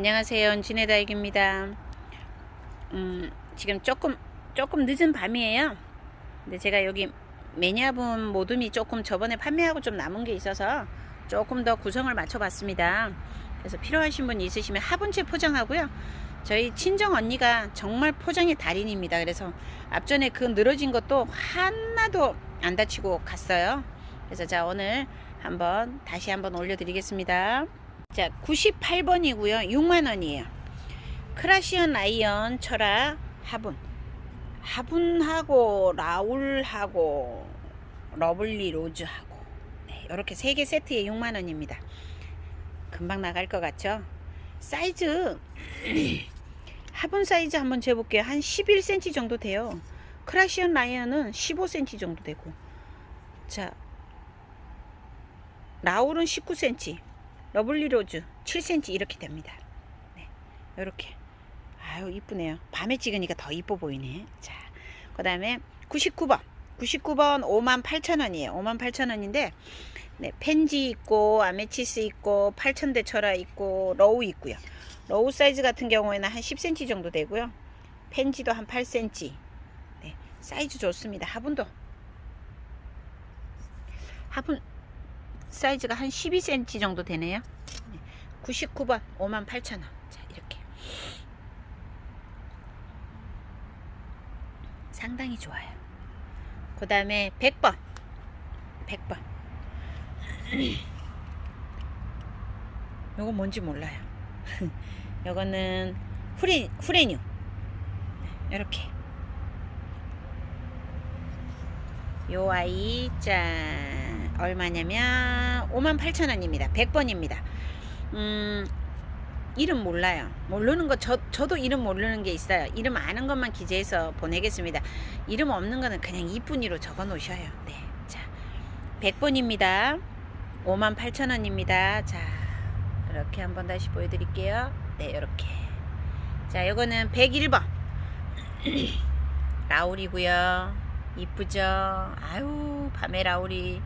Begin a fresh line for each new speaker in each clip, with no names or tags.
안녕하세요. 은진의 다육입니다. 음, 지금 조금 조금 늦은 밤이에요. 근데 제가 여기 매니아분 모둠이 조금 저번에 판매하고 좀 남은 게 있어서 조금 더 구성을 맞춰봤습니다. 그래서 필요하신 분 있으시면 화분채 포장하고요. 저희 친정 언니가 정말 포장의 달인입니다. 그래서 앞전에 그 늘어진 것도 하나도 안 다치고 갔어요. 그래서 자 오늘 한번 다시 한번 올려드리겠습니다. 자 98번이고요. 6만원이에요. 크라시언 라이언 철학 화분 화분하고 라울하고 러블리 로즈하고 네, 이렇게 세개 세트에 6만원입니다. 금방 나갈 것 같죠? 사이즈 화분 사이즈 한번 재볼게요. 한 11cm 정도 돼요. 크라시언 라이언은 15cm 정도 되고 자 라울은 19cm 러블리 로즈 7cm 이렇게 됩니다. 네, 이렇게 아유 이쁘네요. 밤에 찍으니까 더 이뻐 보이네. 자, 그 다음에 99번 99번 58,000원이에요. 58,000원인데 네, 펜지 있고 아메치스 있고 8,000대 철화 있고 러우 있고요. 러우 사이즈 같은 경우에는 한 10cm 정도 되고요. 펜지도 한 8cm. 네, 사이즈 좋습니다. 화분도 화분 사이즈가 한 12cm 정도 되네요. 99번 58,000원. 자, 이렇게. 상당히 좋아요. 그 다음에 100번. 100번. 요거 뭔지 몰라요. 요거는 후레, 후레뉴. 이렇게. 요 아이, 짠. 얼마냐면 58,000원입니다. 100번입니다. 음, 이름 몰라요. 모르는 거, 저, 저도 이름 모르는 게 있어요. 이름 아는 것만 기재해서 보내겠습니다. 이름 없는 거는 그냥 이쁜이로 적어 놓으셔요. 네. 자, 100번입니다. 58,000원입니다. 자, 이렇게 한번 다시 보여드릴게요. 네, 이렇게. 자, 요거는 101번. 라울이고요 이쁘죠? 아유, 밤에 라울이.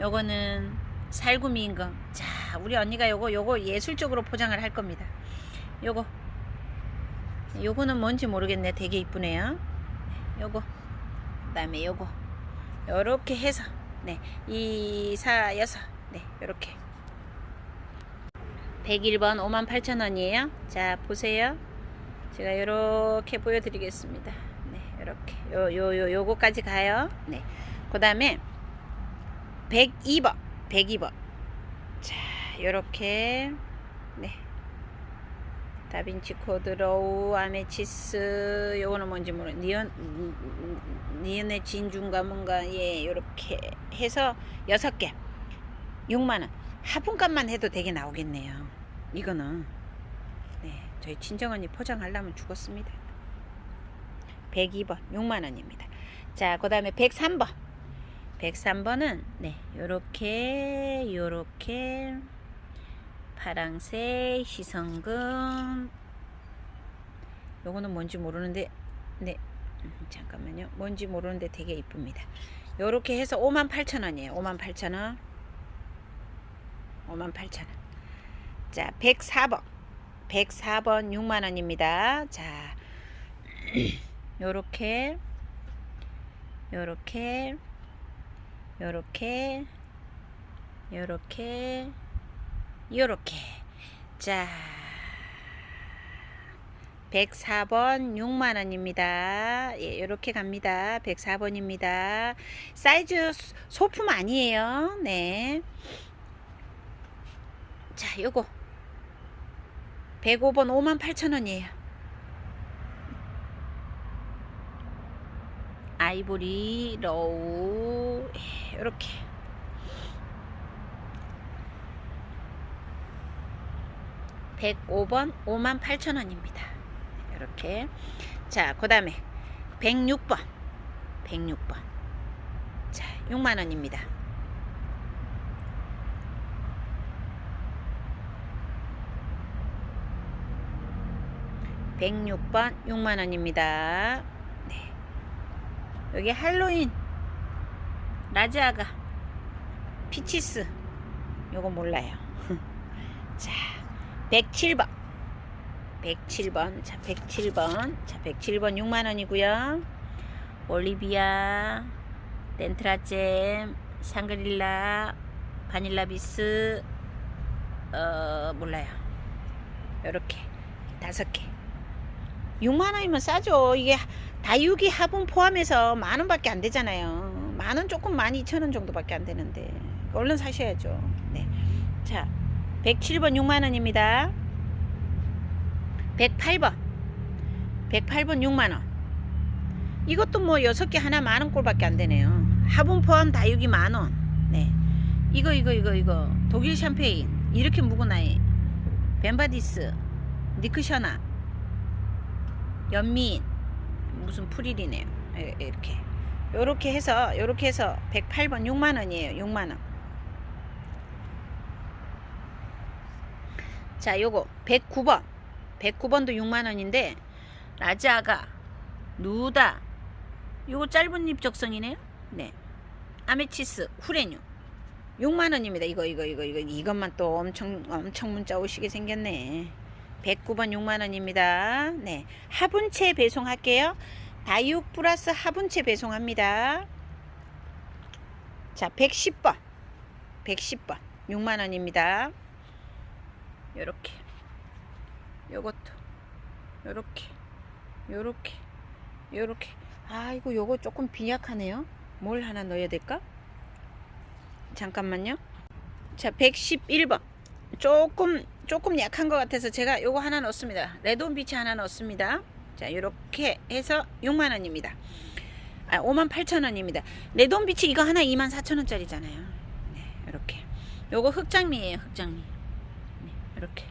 요거는 살구미인 거. 자, 우리 언니가 요거 요거 예술적으로 포장을 할 겁니다. 요거 요거는 뭔지 모르겠네. 되게 이쁘네요. 요거 그 다음에 요거 요렇게 해서 네, 2, 4, 6. 네, 요렇게 101번 58,000원이에요. 자, 보세요. 제가 요렇게 보여 드리겠습니다. 네, 요렇게. 요 요 요 요 거까지 가요. 네. 그 다음에 102번 102번. 자 요렇게. 네. 다빈치 코드 로우 아메치스. 요거는 뭔지 모르 니언 니언의 진중가 뭔가 예 요렇게 해서 여섯 개. 6만원. 화분값만 해도 되게 나오겠네요. 이거는. 네. 저희 친정언니 포장하려면 죽었습니다 102번 6만원입니다. 자 그 다음에 103번. 103번은 네, 요렇게 요렇게. 파랑색 희성금. 요거는 뭔지 모르는데 네. 음, 잠깐만요. 뭔지 모르는데 되게 이쁩니다. 요렇게 해서 58,000원이에요. 58,000원. 58,000원. 자 104번. 104번 6만원입니다. 자 요렇게 요렇게 요렇게 요렇게 요렇게. 자 104번 6만원입니다. 예, 요렇게 갑니다. 104번입니다. 사이즈 소품 아니에요. 네. 자, 요거. 105번 58,000원이에요. 아이보리 로우 이렇게. (105번) (58,000원입니다) 이렇게. 자 그 다음에 (106번) (106번) 자 (6만원입니다) 106번 6만원입니다. 네. 여기 할로윈 라지아가 피치스 요거 몰라요. 자 107번 107번. 자, 107번. 자, 107번 6만 원이고요. 올리비아, 덴트라잼, 샹그릴라, 바닐라 비스, 어, 몰라요. 요렇게 다섯 개. 6만 원이면 싸죠. 이게 다육이 화분 포함해서 만 원 밖에 안 되잖아요. 만원 조금 만 이천 원 정도밖에 안 되는데 얼른 사셔야죠. 네. 자, 107번 6만 원입니다. 108번. 108번 6만 원. 이것도 뭐 여섯 개 하나 만원 꼴밖에 안 되네요. 화분 포함 다육이 만 원. 네. 이거 이거 이거 이거 독일 샴페인 이렇게 묵은아이 벤바디스 니크셔나 연민 무슨 프릴이네요. 예, 이렇게 요렇게 해서 요렇게 해서 108번 6만 원이에요. 6만 원. 자, 요거 109번. 109번도 6만 원인데 라자가 누다 요거 짧은 잎 적성이네요. 네. 아메치스 후레뉴 6만 원입니다. 이거 이거 이거 이거 이것만 또 엄청 엄청 문자 오시게 생겼네. 109번 6만 원입니다. 네. 화분체 배송할게요. 다육 플러스 화분체 배송합니다. 자, 110번. 110번. 6만 원입니다. 요렇게. 요것도 요렇게. 요렇게. 요렇게. 아이고 요거 조금 빈약하네요. 뭘 하나 넣어야 될까? 잠깐만요. 자, 111번. 조금 조금 약한 것 같아서 제가 요거 하나 넣습니다. 레돈 비치 하나 넣습니다. 자, 이렇게 해서 6만 원입니다. 아, 5만 8천 원입니다. 레돈 비치 이거 하나 2만 4천 원짜리잖아요. 네, 이렇게. 요거 흑장미예요, 흑장미. 네, 이렇게.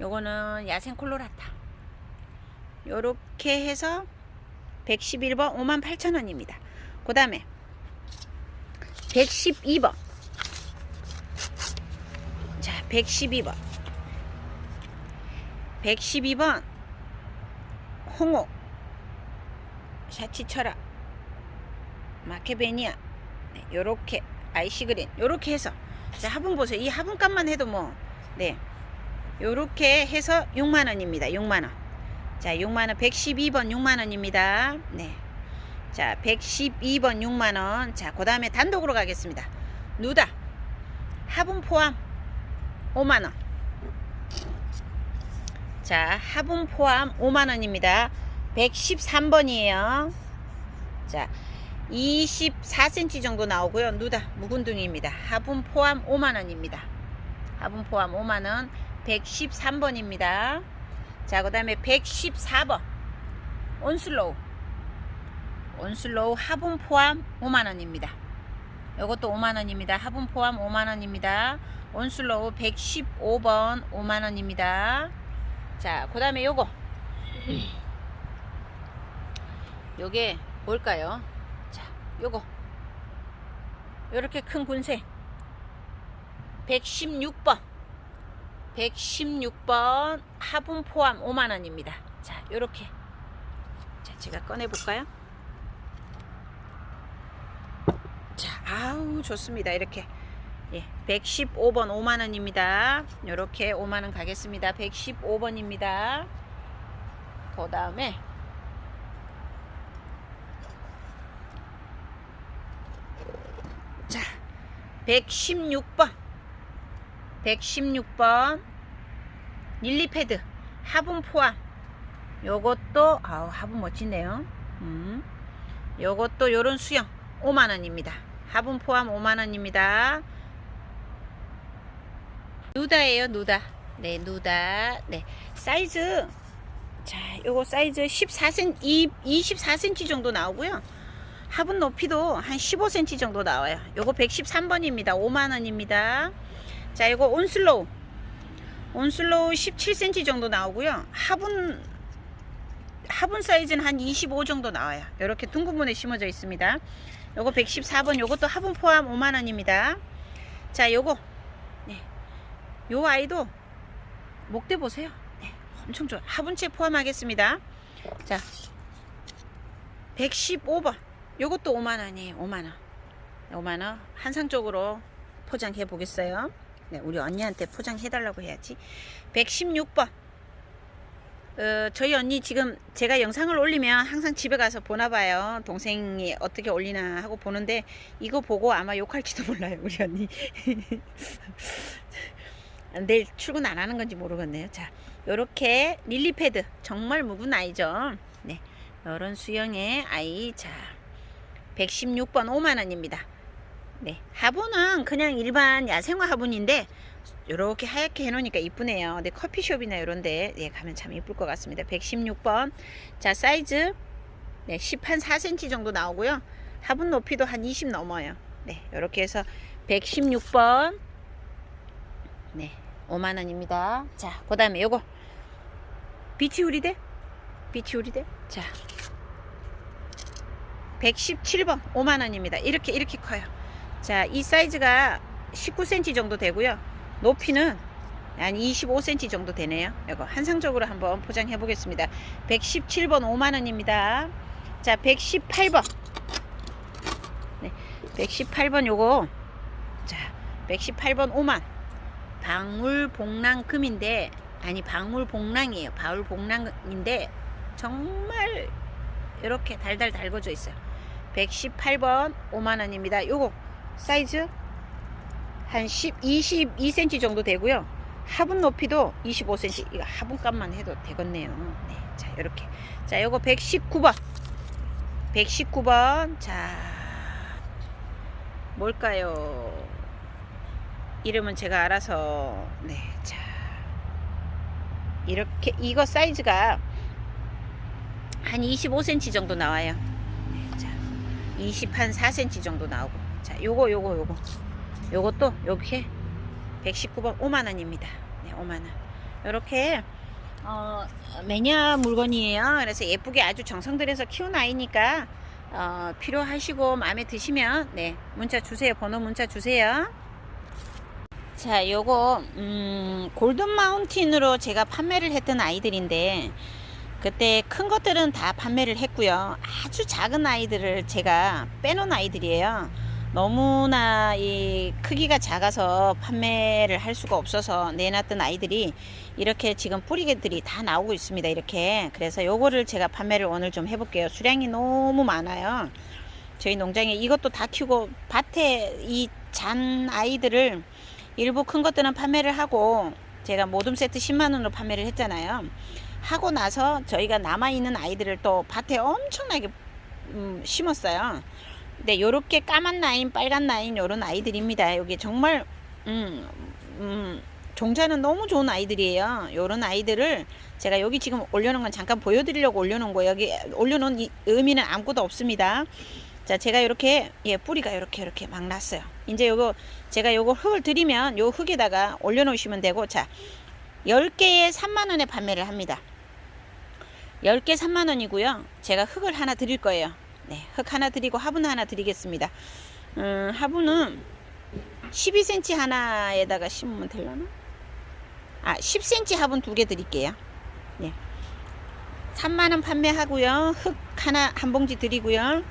요거는 야생 콜로라타. 요렇게 해서 111번 5만 8천 원입니다. 그 다음에 112번. 자, 112번. 112번. 홍옥. 샤치철아. 마케베니아. 네, 요렇게. 아이시그린. 요렇게 해서. 자, 화분 보세요. 이 화분값만 해도 뭐. 네. 요렇게 해서 6만원입니다. 6만원. 자, 6만원. 112번 6만원입니다. 네. 자, 112번 6만원. 자, 그 다음에 단독으로 가겠습니다. 누다. 화분 포함 5만원. 자, 화분 포함 5만원입니다. 113번이에요. 자, 24cm 정도 나오고요. 누다, 묵은둥이입니다. 화분 포함 5만원입니다. 화분 포함 5만원. 113번입니다. 자, 그 다음에 114번. 온슬로우. 온슬로우 화분 포함 5만원입니다. 이것도 5만원입니다. 화분 포함 5만원입니다. 온슬로우 115번 5만원입니다. 자, 그 다음에 요거. 요게 뭘까요? 자, 요거. 요렇게 큰 군색. 116번. 116번 화분 포함 5만원입니다. 자, 요렇게. 자, 제가 꺼내 볼까요? 자, 아우, 좋습니다. 이렇게. 예, 115번 5만원입니다. 요렇게 5만원 가겠습니다. 115번입니다. 그 다음에 자, 116번 116번 릴리패드 화분 포함 요것도 아우 화분 멋지네요 음. 요것도 요런 수영 5만원입니다 화분 포함 5만원입니다 누다예요 누다. 네 누다. 네 사이즈. 자 요거 사이즈 14cm 24cm 정도 나오고요. 화분 높이도 한 15cm 정도 나와요. 요거 113번입니다. 5만원입니다. 자 이거 온슬로우. 온슬로우 17cm 정도 나오고요. 화분 화분 사이즈는 한 25 정도 나와요. 이렇게 둥근분에 심어져 있습니다. 요거 114번. 요것도 화분 포함 5만원입니다. 자 요거. 네. 요 아이도 목대 보세요. 네, 엄청 좋아. 화분채 포함하겠습니다. 자 115번. 요것도 5만원이에요 5만원. 5만원. 한상적으로 포장해 보겠어요. 네, 우리 언니한테 포장해 달라고 해야지. 116번. 어, 저희 언니 지금 제가 영상을 올리면 항상 집에 가서 보나 봐요. 동생이 어떻게 올리나 하고 보는데 이거 보고 아마 욕할지도 몰라요, 우리 언니. 내일 출근 안 하는 건지 모르겠네요. 자, 요렇게 릴리 패드 정말 묵은 아이죠. 네, 이런 수영의 아이 자, 116번 5만 원입니다. 네, 화분은 그냥 일반 야생화 화분인데 이렇게 하얗게 해놓으니까 이쁘네요. 근데 커피숍이나 이런데 예, 가면 참 이쁠 것 같습니다. 116번. 자 사이즈 네, 10한 4cm 정도 나오고요. 화분 높이도 한 20 넘어요. 네, 이렇게 해서 116번. 네, 5만 원입니다. 자, 그 다음에 요거 비치 우리대, 비치 우리대. 자, 117번 5만 원입니다. 이렇게 이렇게 커요. 자, 이 사이즈가 19cm 정도 되고요. 높이는 한 25cm 정도 되네요. 이거 한상적으로 한번 포장해 보겠습니다. 117번 5만 원입니다. 자, 118번. 네. 118번 요거 자, 118번 5만. 방울복랑금인데 아니 방울복랑이에요. 방울복랑인데 정말 이렇게 달달 달궈져 있어요. 118번 5만 원입니다. 요거 사이즈 한 10, 22cm 정도 되고요. 화분 높이도 25cm. 이거 화분값만 해도 되겠네요. 네, 자 이렇게. 자, 요거 119번. 119번. 자, 뭘까요? 이름은 제가 알아서. 네, 자, 이렇게 이거 사이즈가 한 25cm 정도 나와요. 네, 자, 20한 4cm 정도 나오고. 자, 요거 요거 요거. 요것도 이렇게 119번 5만 원입니다. 네, 5만 원. 이렇게 어, 매냐 물건이에요. 그래서 예쁘게 아주 정성 들여서 키운 아이니까 어, 필요하시고 마음에 드시면 네 문자 주세요. 번호 문자 주세요. 자, 요거 음, 골든 마운틴으로 제가 판매를 했던 아이들인데 그때 큰 것들은 다 판매를 했고요. 아주 작은 아이들을 제가 빼놓은 아이들이에요. 너무나 이 크기가 작아서 판매를 할 수가 없어서 내놨던 아이들이 이렇게 지금 뿌리개들이 다 나오고 있습니다. 이렇게 그래서 요거를 제가 판매를 오늘 좀 해볼게요. 수량이 너무 많아요. 저희 농장에 이것도 다 키우고 밭에 이 잔 아이들을 일부 큰 것들은 판매를 하고 제가 모둠 세트 10만 원으로 판매를 했잖아요. 하고 나서 저희가 남아 있는 아이들을 또 밭에 엄청나게 음, 심었어요. 네, 요렇게 까만 라인, 빨간 라인 요런 아이들입니다. 여기 정말 음, 음, 종자는 너무 좋은 아이들이에요. 요런 아이들을 제가 여기 지금 올려놓은 건 잠깐 보여드리려고 올려놓은 거예요. 여기 올려놓은 이 의미는 아무것도 없습니다. 자, 제가 이렇게 예, 뿌리가 이렇게 이렇게 막 났어요. 이제 요거 제가 요거 흙을 드리면 요 흙에다가 올려놓으시면 되고 자, 10개에 3만 원에 판매를 합니다. 10개 3만 원이고요. 제가 흙을 하나 드릴 거예요. 네, 흙 하나 드리고 화분 하나 드리겠습니다. 음, 화분은 12cm 하나에다가 심으면 되려나? 아, 10cm 화분 두 개 드릴게요. 네. 3만원 판매하고요. 흙 하나 한 봉지 드리고요.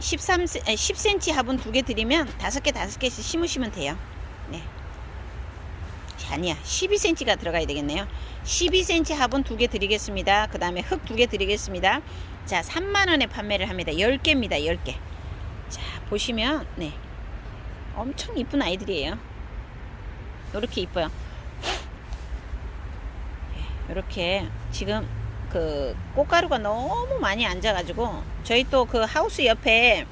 13, 10cm 화분 두 개 드리면 다섯 개 다섯 개씩 심으시면 돼요. 네. 아니야. 12cm가 들어가야 되겠네요. 12cm 화분 두 개 드리겠습니다. 그 다음에 흙 두 개 드리겠습니다. 자, 3만원에 판매를 합니다. 10개입니다. 10개. 자, 보시면, 네. 엄청 이쁜 아이들이에요. 이렇게 이뻐요. 이렇게 지금 그 꽃가루가 너무 많이 앉아가지고 저희 또 그 하우스 옆에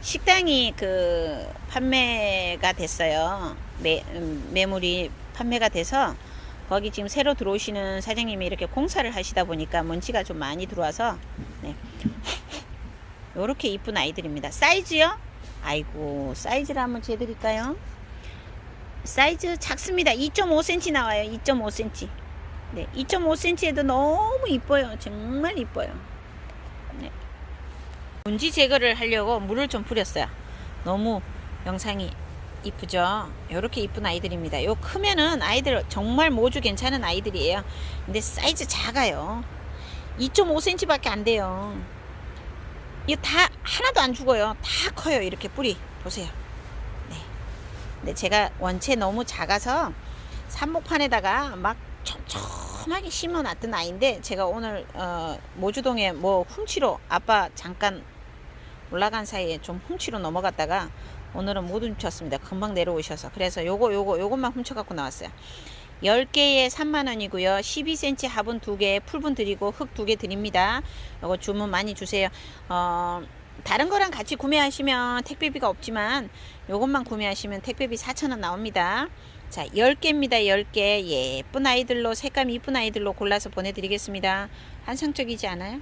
식당이 그 판매가 됐어요. 매, 음, 매물이 판매가 돼서 거기 지금 새로 들어오시는 사장님이 이렇게 공사를 하시다 보니까 먼지가 좀 많이 들어와서 네. 이렇게 이쁜 아이들입니다. 사이즈요? 아이고 사이즈를 한번 재드릴까요? 사이즈 작습니다. 2.5cm 나와요. 2.5cm. 네, 2.5cm에도 너무 이뻐요. 정말 이뻐요. 네. 먼지 제거를 하려고 물을 좀 뿌렸어요. 너무 영상이 이쁘죠? 이렇게 이쁜 아이들입니다. 요 크면은 아이들 정말 모주 괜찮은 아이들이에요. 근데 사이즈 작아요. 2.5cm 밖에 안 돼요. 이거 다 하나도 안 죽어요. 다 커요. 이렇게 뿌리 보세요. 네. 근데 제가 원체 너무 작아서 삽목판에다가 막 촘촘 조그맣게 심어놨던 아이인데 제가 오늘 어, 모주동에 뭐 훔치러 아빠 잠깐 올라간 사이에 좀 훔치러 넘어갔다가 오늘은 못 훔쳤습니다. 금방 내려오셔서 그래서 요거 요거 요것만 훔쳐갖고 나왔어요. 10개에 3만원이고요. 12cm 화분 2개, 풀분 드리고 흙 2개 드립니다. 요거 주문 많이 주세요. 어, 다른 거랑 같이 구매하시면 택배비가 없지만 요것만 구매하시면 택배비 4,000원 나옵니다. 자, 10개입니다. 10개. 예쁜 아이들로 색감 이쁜 아이들로 골라서 보내드리겠습니다. 환상적이지 않아요?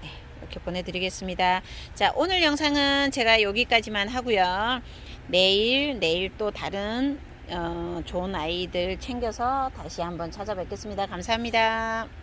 네, 이렇게 보내드리겠습니다. 자, 오늘 영상은 제가 여기까지만 하고요. 내일, 내일 또 다른 어, 좋은 아이들 챙겨서 다시 한번 찾아뵙겠습니다. 감사합니다.